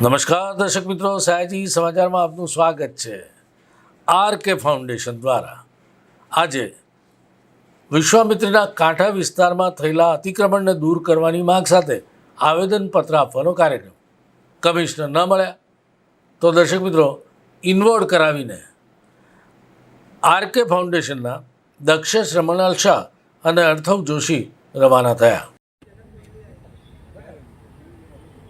નમસ્કાર દર્શક મિત્રો, સયાજી સમાચારમાં આપનું સ્વાગત છે આર કે ફાઉન્ડેશન દ્વારા. આજે વિશ્વામિત્રીના કાંઠા વિસ્તારમાં થયેલા અતિક્રમણને દૂર કરવાની માંગ સાથે આવેદનપત્ર આપવાનો કાર્યક્રમ કમિશનર ન મળ્યા. તો દર્શક મિત્રો ઇન્વોલ્વ કરાવીને આર કે ફાઉન્ડેશનના દક્ષેશ રમણાલ શાહ અને અર્થવ જોશી રવાના થયા.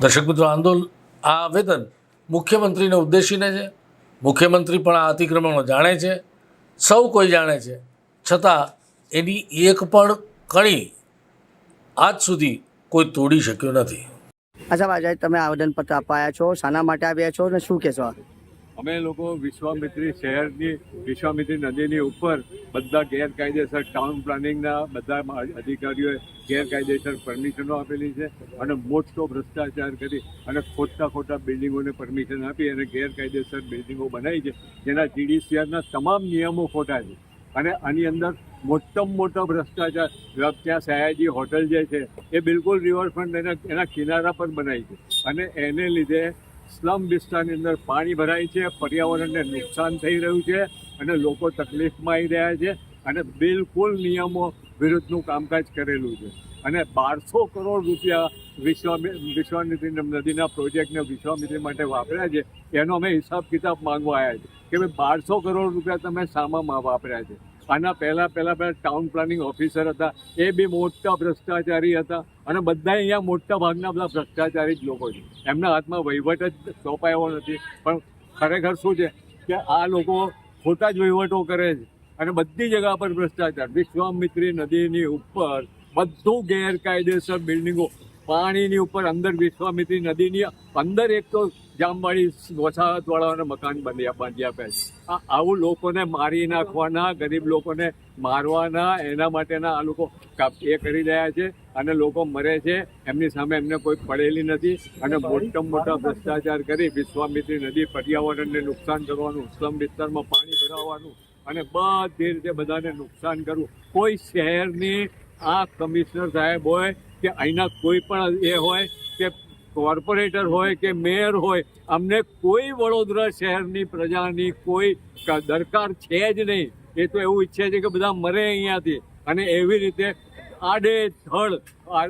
દર્શક મિત્રો આંદોલન આ આવેદન મુખ્યમંત્રીને ઉદ્દેશીને છે. મુખ્યમંત્રી પણ આ અતિક્રમણો જાણે છે. સૌ કોઈ જાણે છે. છતાં એની એક પણ કણી આજ સુધી કોઈ તોડી શક્યો નથી. અચ્છા આજે તમે આવેદનપત્ર આવ્યા છો. શાના માટે આવ્યા છો અને શું કહેશો? અમે લોકો વિશ્વામિત્રી શહેરની, વિશ્વામિત્રી નદીની ઉપર બધા ગેરકાયદેસર ટાઉન પ્લાનિંગના બધા અધિકારીઓએ ગેરકાયદેસર પરમિશનો આપેલી છે અને મોટો ભ્રષ્ટાચાર કરી અને ખોટા ખોટા બિલ્ડિંગોને પરમિશન આપી અને ગેરકાયદેસર બિલ્ડિંગો બનાવી છે. જેના જીડીસીઆરના તમામ નિયમો ખોટા છે. અને આની અંદર મોટામાં મોટો ભ્રષ્ટાચાર ત્યાં સયાજી હોટલ જે છે, એ બિલકુલ રિવરફ્રન્ટ એના એના કિનારા પર બનાવી છે. અને એને લીધે સ્લમ વિસ્તારની અંદર પાણી ભરાય છે, પર્યાવરણને નુકસાન થઈ રહ્યું છે અને લોકો તકલીફમાં આવી રહ્યા છે અને બિલકુલ નિયમો વિરુદ્ધનું કામકાજ કરેલું છે. અને બારસો કરોડ રૂપિયા વિશ્વ વિશ્વામિત્રી નદીના પ્રોજેક્ટને વિશ્વામિત્રી માટે વાપર્યા છે, એનો અમે હિસાબ કિતાબ માંગવા આવ્યા છે કે ભાઈ બારસો કરોડ રૂપિયા તમે સામામાં વાપર્યા છે. આના પહેલાં પહેલાં પહેલાં ટાઉન પ્લાનિંગ ઓફિસર હતા. એ બી મોટા ભ્રષ્ટાચારી હતા. અને બધા અહીંયા મોટા ભાગના બધા ભ્રષ્ટાચારી જ લોકો છે. એમના હાથમાં વહીવટ જ સોંપાયો નથી. પણ ખરેખર શું છે કે આ લોકો ખોટા જ વહીવટો કરે છે. અને બધી જગા પર ભ્રષ્ટાચાર. વિશ્વામિત્રી નદીની ઉપર બધું ગેરકાયદેસર બિલ્ડિંગો પાણીની ઉપર અંદર વિશ્વામિત્રી નદીની અંદર એક તો જામવાળી વસાહતવાળાઓને મકાન બાંધી બાંધી આ આવું લોકોને મારી નાખવાના, ગરીબ લોકોને મારવાના, એના માટેના આ લોકો એ કરી રહ્યા છે અને લોકો મરે છે. એમની સામે એમને કોઈ પડેલી નથી અને મોટામાં મોટા ભ્રષ્ટાચાર કરી વિશ્વામિત્રી નદી પર્યાવરણને નુકસાન કરવાનું, સ્લમ વિસ્તારમાં પાણી ભરાવવાનું અને બધી રીતે બધાને નુકસાન કરવું. કોઈ શહેરની આ કમિશનર સાહેબ હોય કે અહીંના કોઈ પણ એ હોય કે કોર્પોરેટર હોય કે મેયર હોય, અમને કોઈ વડોદરા શહેરની પ્રજાની કોઈ દરકાર છે જ નહીં. એ તો એવું ઈચ્છે છે કે બધા મરે અહીંયાથી. અને એવી રીતે આડે આ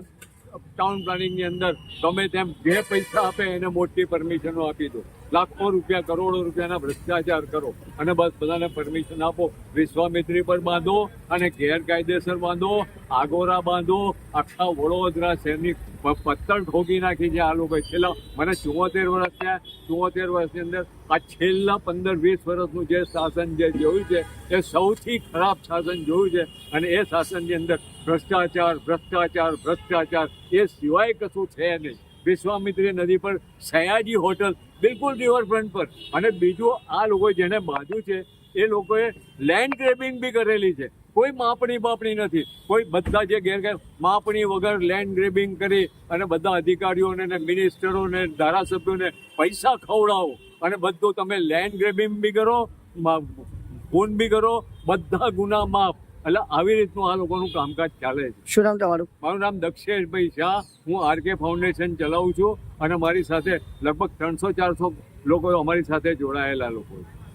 ટાઉન પ્લાનિંગની અંદર ગમે તેમ જે પૈસા આપે એને મોટી પરમિશનો આપી દો. લાખો રૂપિયા, કરોડો રૂપિયાના ભ્રષ્ટાચાર કરો અને બસ બધાને પરમિશન આપો. વિશ્વામિત્રી પર બાંધો અને ગેરકાયદેસર બાંધો, આગોરા બાંધો, આખા વડોદરા શહેરની પત્તર ઠોકી નાખી છે આ લોકો. છેલ્લા, મને ચુમ્મોતેર વર્ષ થયા. ચુમ્મોતેર વર્ષની અંદર આ છેલ્લા પંદર, વીસ વર્ષનું જે શાસન જે જોયું છે, એ સૌથી ખરાબ શાસન જોયું છે. અને એ શાસનની અંદર ભ્રષ્ટાચાર ભ્રષ્ટાચાર ભ્રષ્ટાચાર, એ સિવાય કશું છે નહીં. વિશ્વામિત્રી નદી પર સયાજી હોટલ બિલકુલ રિવરફ્રન્ટ પર. અને બીજું, આ લોકો જેને બાંધ્યું છે, એ લોકોએ લેન્ડ ગ્રેબિંગ બી કરેલી છે. કોઈ માપણી બાપણી નથી. કોઈ બધા જે ગેરગેર માપણી વગર લેન્ડ ગ્રેબિંગ કરી અને બધા અધિકારીઓને ને મિનિસ્ટરોને ધારાસભ્યોને પૈસા ખવડાવો. અને બધું તમે લેન્ડ ગ્રેબિંગ બી કરો ખૂન બી કરો, બધા ગુના માફ. એટલે આવી રીતનું આ લોકોનું કામકાજ ચાલે છે. શું નામ તમારું? મારું નામ દક્ષેશભાઈ શાહ. હું આરકે ફાઉન્ડેશન ચલાવું છું અને મારી સાથે લગભગ ત્રણસો ચારસો લોકો અમારી સાથે જોડાયેલા લોકો છે.